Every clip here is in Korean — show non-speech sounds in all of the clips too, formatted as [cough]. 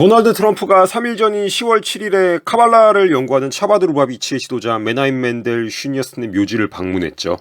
도널드 트럼프가 3일 전인 10월 7일에 카발라를 연구하는 차바드 루바비치의 지도자 메나임 맨델 슈니어슨의 묘지를 방문했죠.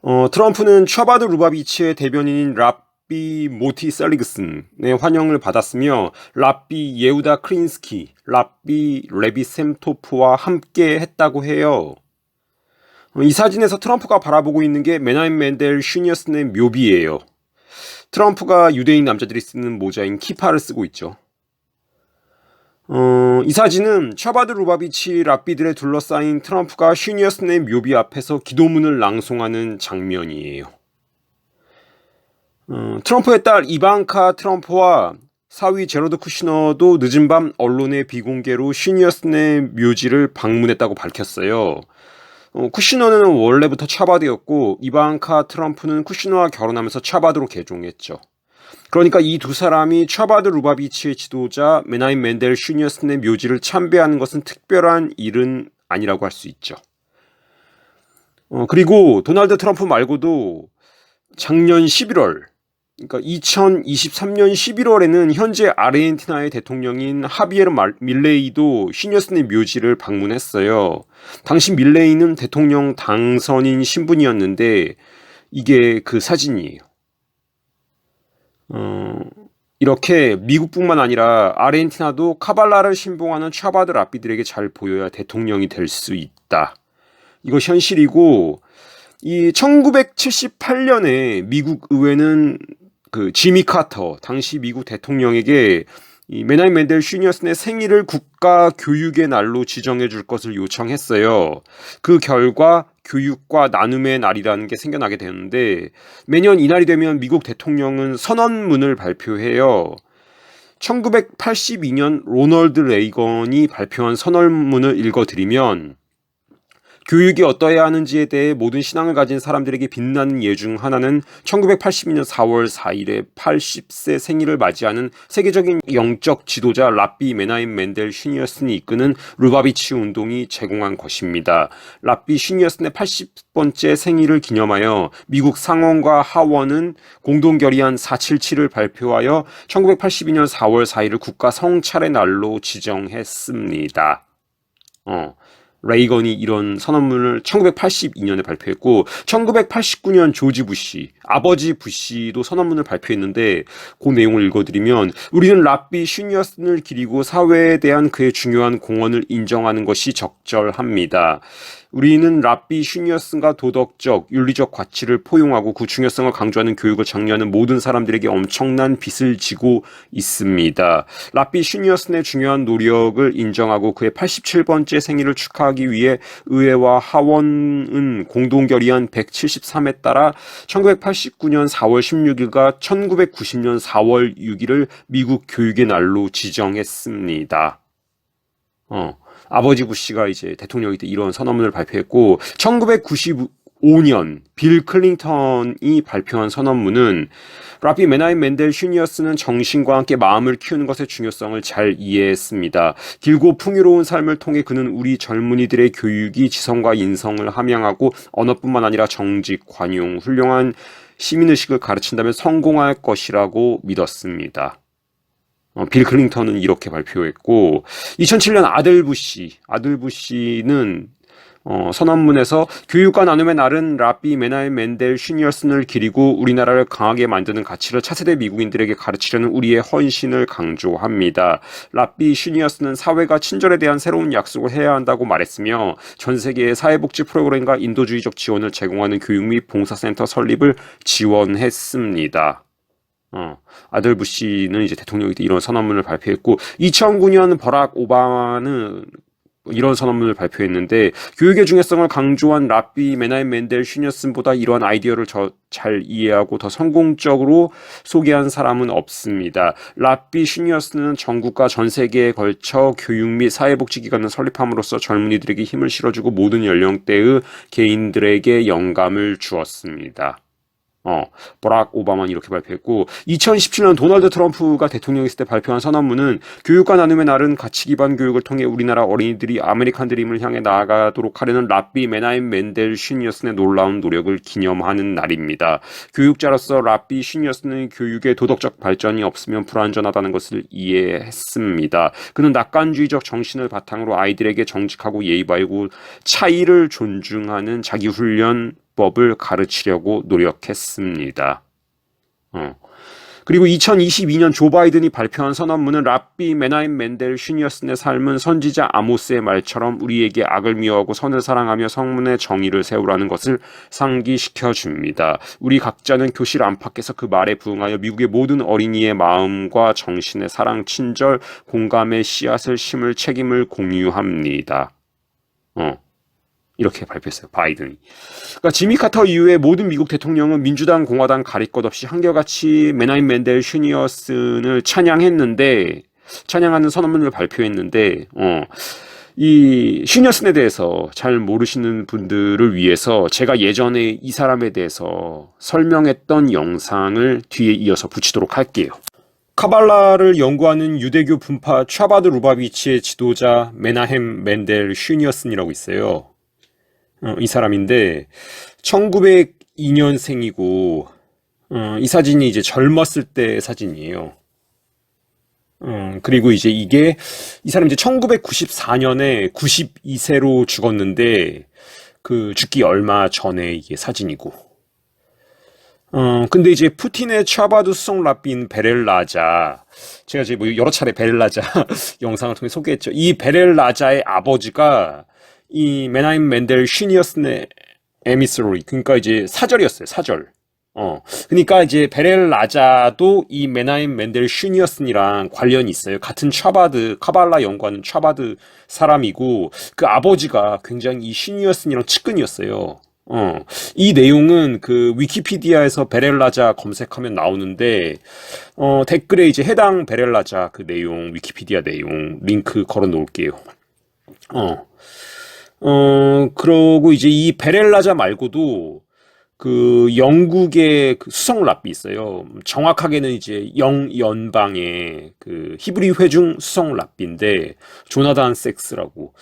어, 트럼프는 차바드 루바비치의 대변인인 랍비 모티 셀리그슨의 환영을 받았으며 랍비 예우다 크린스키, 랍비 레비 셈토프와 함께 했다고 해요. 어, 이 사진에서 트럼프가 바라보고 있는 게 메나임 맨델 슈니어슨의 묘비예요. 트럼프가 유대인 남자들이 쓰는 모자인 키파를 쓰고 있죠. 어, 이 사진은 샤바드 루바비치 랍비들에 둘러싸인 트럼프가 슈니어슨의 묘비 앞에서 기도문을 낭송하는 장면이에요. 어, 트럼프의 딸 이방카 트럼프와 사위 제로드 쿠시너도 늦은 밤 언론의 비공개로 슈니어슨의 묘지를 방문했다고 밝혔어요. 어, 쿠시너는 원래부터 차바드였고 이방카 트럼프는 쿠시너와 결혼하면서 차바드로 개종했죠. 그러니까 이 두 사람이 차바드 루바비치의 지도자 메나임 맨델 슈니어슨의 묘지를 참배하는 것은 특별한 일은 아니라고 할 수 있죠. 어, 그리고 도널드 트럼프 말고도 작년 11월 그러니까 2023년 11월에는 현재 아르헨티나의 대통령인 하비에르 밀레이도 슈니어슨의 묘지를 방문했어요. 당시 밀레이는 대통령 당선인 신분이었는데 이게 그 사진이에요. 어, 이렇게 미국뿐만 아니라 아르헨티나도 카발라를 신봉하는 차바드 라피들에게 잘 보여야 대통령이 될 수 있다. 이것이 현실이고 이 1978년에 미국 의회는 그 지미 카터 당시 미국 대통령에게 이 메나임 맨델 슈니어슨의 생일을 국가 교육의 날로 지정해 줄 것을 요청했어요. 그 결과 교육과 나눔의 날이라는 게 생겨나게 되는데 매년 이날이 되면 미국 대통령은 선언문을 발표해요. 1982년 로널드 레이건이 발표한 선언문을 읽어드리면 교육이 어떠해야 하는지에 대해 모든 신앙을 가진 사람들에게 빛나는 예 중 하나는 1982년 4월 4일에 80세 생일을 맞이하는 세계적인 영적 지도자 랍비 메나임 맨델 슈니어슨이 이끄는 루바비치 운동이 제공한 것입니다. 랍비 슈니어슨의 80번째 생일을 기념하여 미국 상원과 하원은 공동 결의안 477을 발표하여 1982년 4월 4일을 국가 성찰의 날로 지정했습니다. 어. 레이건이 이런 선언문을 1982년에 발표했고 1989년 조지 부시 아버지 부시도 선언문을 발표했는데 그 내용을 읽어드리면 우리는 랍비 슈니어슨을 기리고 사회에 대한 그의 중요한 공헌을 인정하는 것이 적절합니다. 우리는 랍비 슈니어슨과 도덕적, 윤리적 가치를 포용하고 그 중요성을 강조하는 교육을 장려하는 모든 사람들에게 엄청난 빚을 지고 있습니다. 랍비 슈니어슨의 중요한 노력을 인정하고 그의 87번째 생일을 축하하기 위해 의회와 하원은 공동 결의안 173에 따라 1989년 4월 16일과 1990년 4월 6일을 미국 교육의 날로 지정했습니다. 어. 아버지 부시가 이제 대통령이 때 이런 선언문을 발표했고 1995년 빌 클린턴이 발표한 선언문은 라피 메나임 맨델 슈니어스는 정신과 함께 마음을 키우는 것의 중요성을 잘 이해했습니다. 길고 풍요로운 삶을 통해 그는 우리 젊은이들의 교육이 지성과 인성을 함양하고 언어뿐만 아니라 정직, 관용, 훌륭한 시민의식을 가르친다면 성공할 것이라고 믿었습니다. 어, 빌 클린턴은 이렇게 발표했고 2007년 아들 부시 아들 부시는 어, 선언문에서 교육과 나눔의 날은 라비 메나이 맨델 슈니어슨을 기리고 우리나라를 강하게 만드는 가치를 차세대 미국인들에게 가르치려는 우리의 헌신을 강조합니다. 라비 슈니어슨은 사회가 친절에 대한 새로운 약속을 해야 한다고 말했으며 전 세계의 사회복지 프로그램과 인도주의적 지원을 제공하는 교육 및 봉사센터 설립을 지원했습니다. 어, 아들 부시는 이제 대통령이 때 이런 선언문을 발표했고 2009년 버락 오바마는 이런 선언문을 발표했는데 교육의 중요성을 강조한 라비 메나임 맨델 슈니어슨보다 이러한 아이디어를 잘 이해하고 더 성공적으로 소개한 사람은 없습니다. 라비 슈니어슨은 전국과 전 세계에 걸쳐 교육 및 사회복지기관을 설립함으로써 젊은이들에게 힘을 실어주고 모든 연령대의 개인들에게 영감을 주었습니다. 어, 버락 오바마는 이렇게 발표했고 2017년 도널드 트럼프가 대통령이었을 때 발표한 선언문은 교육과 나눔의 날은 가치 기반 교육을 통해 우리나라 어린이들이 아메리칸 드림을 향해 나아가도록 하려는 랍비 메나임 맨델 슈니어슨의 놀라운 노력을 기념하는 날입니다. 교육자로서 랍비 슈니어슨의 교육의 도덕적 발전이 없으면 불완전하다는 것을 이해했습니다. 그는 낙관주의적 정신을 바탕으로 아이들에게 정직하고 예의 바르고 차이를 존중하는 자기 훈련 법을 가르치려고 노력했습니다. 어. 그리고 2022년 조 바이든이 발표한 선언문은 랍비 메나임 맨델 슈니어슨의 삶은 선지자 아모스의 말처럼 우리에게 악을 미워하고 선을 사랑하며 성문의 정의를 세우라는 것을 상기시켜 줍니다. 우리 각자는 교실 안팎에서 그 말에 부응하여 미국의 모든 어린이의 마음과 정신의 사랑, 친절, 공감의 씨앗을 심을 책임을 공유합니다. 어. 이렇게 발표했어요. 바이든이. 그러니까 지미 카터 이후에 모든 미국 대통령은 민주당, 공화당 가릴 것 없이 한결같이 메나임 맨델 슈니어슨을 찬양했는데 찬양하는 선언문을 발표했는데 어. 이 슈니어슨에 대해서 잘 모르시는 분들을 위해서 제가 예전에 이 사람에 대해서 설명했던 영상을 뒤에 이어서 붙이도록 할게요. 카발라를 연구하는 유대교 분파 차바드 루바비치의 지도자 메나햄 맨델 슈니어슨이라고 있어요. 어, 이 사람인데 1902년생이고 어, 이 사진이 이제 젊었을 때 사진이에요. 어, 그리고 이제 이게 이 사람 이제 1994년에 92세로 죽었는데 그 죽기 얼마 전에 이게 사진이고. 어, 근데 이제 푸틴의 차바드 수송 라빈 베렐라자 제가 이제 뭐 여러 차례 베렐라자 [laughs] 영상을 통해 소개했죠. 이 베렐라자의 아버지가 이 메나임 맨델 슈니어슨의 에미스로리. 그러니까 이제 사절이었어요 사절. 어. 그러니까 이제 베렐 라자도 이 메나임 맨델 슈니어슨이랑 관련이 있어요. 같은 차바드 카발라 연구하는 차바드 사람이고 그 아버지가 굉장히 이 슈니어슨이랑 측근이었어요. 어, 이 내용은 그 위키피디아에서 베렐 라자 검색하면 나오는데, 어, 댓글에 이제 해당 베렐 라자 그 내용, 위키피디아 내용, 링크 걸어 놓을게요. 어, 어, 그러고 이제 이 베렐라자 말고도 그 영국의 그 수성 랍비 있어요. 정확하게는 이제 영 연방의 그 히브리 회중 수성 랍비인데 조나단 섹스라고.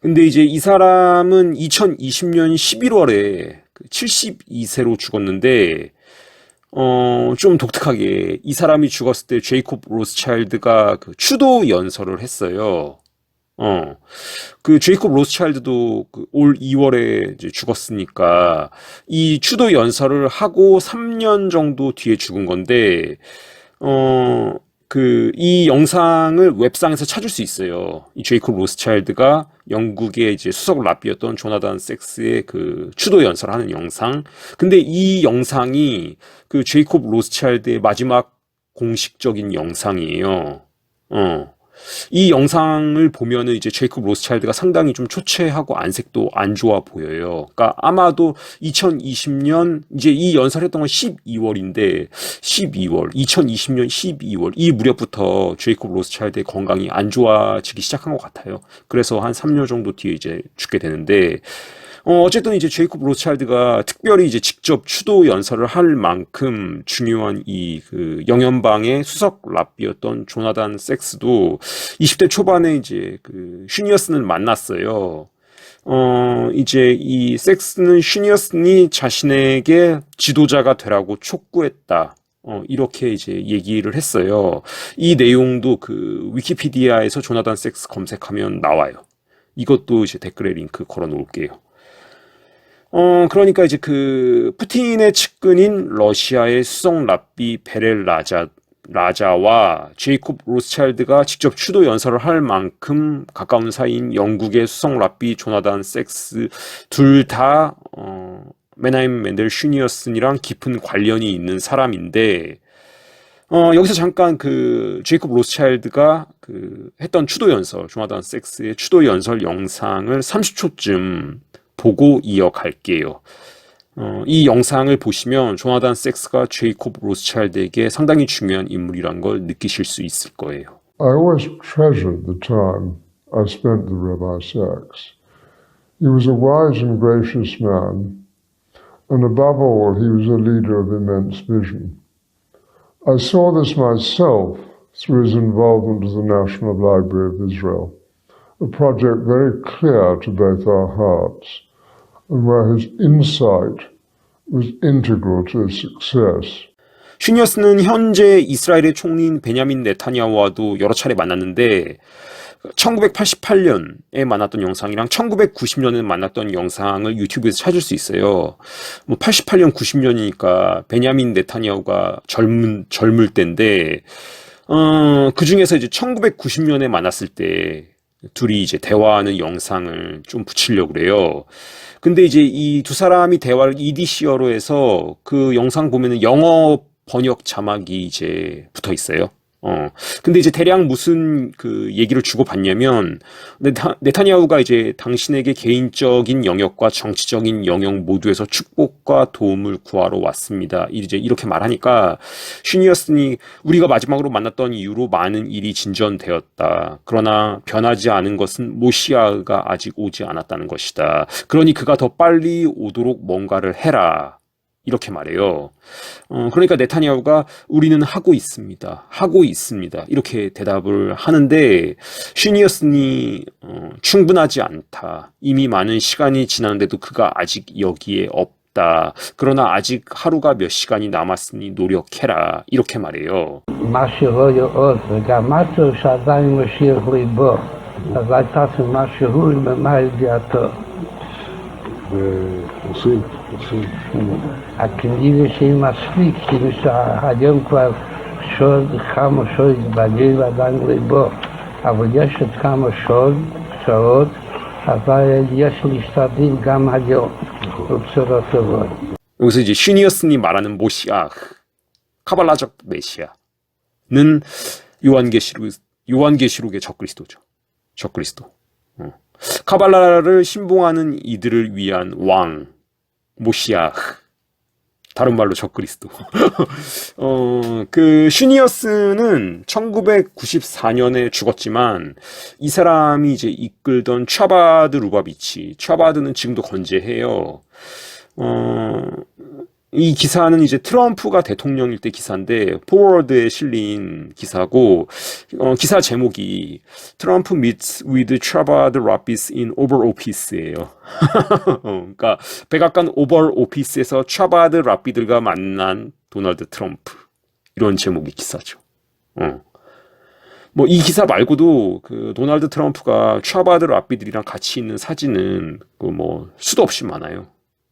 근데 이제 이 사람은 2020년 11월에 72세로 죽었는데 어, 좀 독특하게 이 사람이 죽었을 때 제이콥 로스차일드가 그 추도 연설을 했어요. 어. 그 제이콥 로스차일드도 그 올 2월에 이제 죽었으니까 이 추도 연설을 하고 3년 정도 뒤에 죽은 건데 어 그 이 영상을 웹상에서 찾을 수 있어요. 이 제이콥 로스차일드가 영국의 이제 수석 랍비였던 조나단 섹스의 그 추도 연설하는 영상. 근데 이 영상이 그 제이콥 로스차일드의 마지막 공식적인 영상이에요. 어. 이 영상을 보면은 이제 제이콥 로스차일드가 상당히 좀 초췌하고 안색도 안 좋아 보여요. 그러니까 아마도 2020년 이제 이 연설했던 건 12월인데 12월 2020년 12월 이 무렵부터 제이콥 로스차일드의 건강이 안 좋아지기 시작한 것 같아요. 그래서 한 3년 정도 뒤에 이제 죽게 되는데 어, 어쨌든 이제 제이콥 로차일드가 특별히 이제 직접 추도 연설을 할 만큼 중요한 이 그 영연방의 수석 랍비였던 조나단 섹스도 20대 초반에 이제 그 슈니어슨을 만났어요. 어, 이제 이 섹스는 슈니어슨이 자신에게 지도자가 되라고 촉구했다. 어, 이렇게 이제 얘기를 했어요. 이 내용도 그 위키피디아에서 조나단 섹스 검색하면 나와요. 이것도 이제 댓글에 링크 걸어 놓을게요. 어, 그러니까 이제 그 푸틴의 측근인 러시아의 수성 랍비 베렐 라자 라자와 제이콥 로스차일드가 직접 추도 연설을 할 만큼 가까운 사이인 영국의 수성 랍비 조나단 섹스 둘다 어, 메나임 맨델 슈니어슨이랑 깊은 관련이 있는 사람인데 어, 여기서 잠깐 그 제이콥 로스차일드가 그 했던 추도 연설 조나단 섹스의 추도 연설 영상을 30초쯤 보고 이어갈게요. 어, 이 영상을 보시면 조나단 섹스가 제이콥 로스차일드에게 상당히 중요한 인물이란 걸 느끼실 수 있을 거예요. I always treasured the time I spent with Rabbi Sachs. He was a wise and gracious man, and above all, he was a leader of immense vision. I saw this myself through his involvement with the National Library of Israel, a project very clear to both our hearts, And where his insight was integral to its success. 슈니어스는 현재 이스라엘의 총리인 베냐민 네타냐후와도 여러 차례 만났는데 1988년에 만났던 영상이랑 1990년에 만났던 영상을 유튜브에서 찾을 수 있어요. 뭐 88년, 90년이니까 베냐민 네타냐후가 젊은 젊을 때인데 어, 그 중에서 이제 1990년에 만났을 때 둘이 이제 대화하는 영상을 좀 붙이려고 그래요. 근데 이제 이 두 사람이 대화를 EDC어로 해서 그 영상 보면은 영어 번역 자막이 이제 붙어 있어요. 어. 근데 이제 대략 무슨 그 얘기를 주고받냐면 네타, 네타냐후가 이제 당신에게 개인적인 영역과 정치적인 영역 모두에서 축복과 도움을 구하러 왔습니다. 이제 이렇게 말하니까 슈니어슨이 우리가 마지막으로 만났던 이후로 많은 일이 진전되었다. 그러나 변하지 않은 것은 모시아가 아직 오지 않았다는 것이다. 그러니 그가 더 빨리 오도록 뭔가를 해라. 이렇게 말해요. 어, 그러니까 네타냐후가 우리는 하고 있습니다. 하고 있습니다. 이렇게 대답을 하는데 슈니어슨이 어, 충분하지 않다. 이미 많은 시간이 지났는데도 그가 아직 여기에 없다. 그러나 아직 하루가 몇 시간이 남았으니 노력해라. 이렇게 말해요. מה שלא יאות, וגם משהו שעדיין משאיר ליבו, אז הייתה משהו ממה ידיעתו. ועושים, עושים. הכנראה שהיא מספיק, כאילו שהיום כבר שוד, כמה שוד בגיל עדיין ליבו, אבל יש עוד כמה שוד, שעות, אבל יש להשתדל גם היום, בבשורות טובות. 여기서 이제 슈니어슨이 말하는 모시아, 카발라적 메시아는 요한계시록, 요한계시록의 적그리스도죠. 적그리스도. 어. 카발라를 신봉하는 이들을 위한 왕, 모시아. 다른 말로 적그리스도. [laughs] 어, 그, 슈니어스는 1994년에 죽었지만, 이 사람이 이제 이끌던 차바드 루바비치, 차바드는 지금도 건재해요. 어, 이 기사는 이제 트럼프가 대통령일 때 기사인데 포워드에 실린 기사고 어, 기사 제목이 트럼프 meets with Chabad Rabbis in Oval Office예요. [laughs] 어, 그러니까 백악관 오벌 오피스에서 차바드 랍비들과 만난 도널드 트럼프 이런 제목의 기사죠. 어. 뭐이 기사 말고도 그 도널드 트럼프가 차바드 랍비들이랑 같이 있는 사진은 그 뭐 수도 없이 많아요.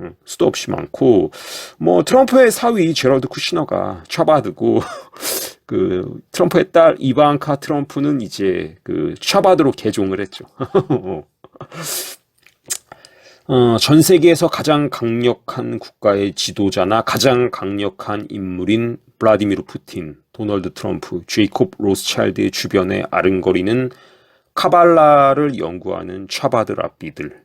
응, 수도 없이 많고 뭐 트럼프의 사위 제럴드 쿠시너가 차바드고 [laughs] 그 트럼프의 딸 이방카 트럼프는 이제 그 차바드로 개종을 했죠. [laughs] 어, 전 세계에서 가장 강력한 국가의 지도자나 가장 강력한 인물인 블라디미르 푸틴, 도널드 트럼프, 제이콥 로스차일드의 주변에 아른거리는 카발라를 연구하는 차바드 랍비들.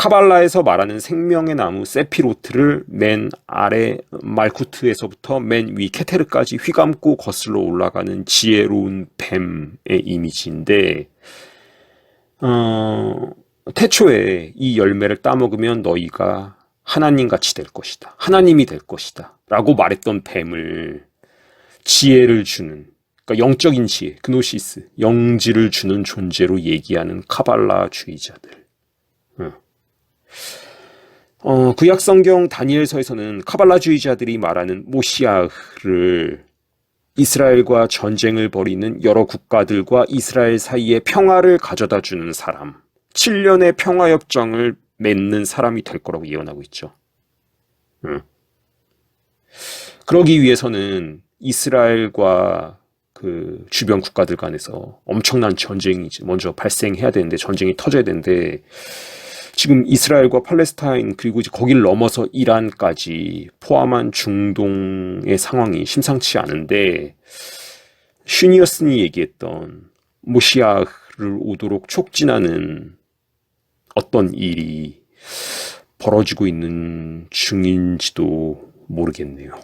음, 카발라에서 말하는 생명의 나무 세피로트를 맨 아래 말쿠트에서부터 맨 위 케테르까지 휘감고 거슬러 올라가는 지혜로운 뱀의 이미지인데 어, 태초에 이 열매를 따먹으면 너희가 하나님 같이 될 것이다. 하나님이 될 것이다. 라고 말했던 뱀을 지혜를 주는 그러니까 영적인 지혜, 그노시스, 영지를 주는 존재로 얘기하는 카발라주의자들. 어, 구약 성경 다니엘서에서는 카발라주의자들이 말하는 모시아흐를 이스라엘과 전쟁을 벌이는 여러 국가들과 이스라엘 사이에 평화를 가져다 주는 사람, 7년의 평화 협정을 맺는 사람이 될 거라고 예언하고 있죠. 응. 그러기 위해서는 이스라엘과 그 주변 국가들 간에서 엄청난 전쟁이 먼저 발생해야 되는데 전쟁이 터져야 되는데 지금 이스라엘과 팔레스타인 그리고 이제 거기를 넘어서 이란까지 포함한 중동의 상황이 심상치 않은데 슈니어슨이 얘기했던 모시아를 오도록 촉진하는 어떤 일이 벌어지고 있는 중인지도 모르겠네요.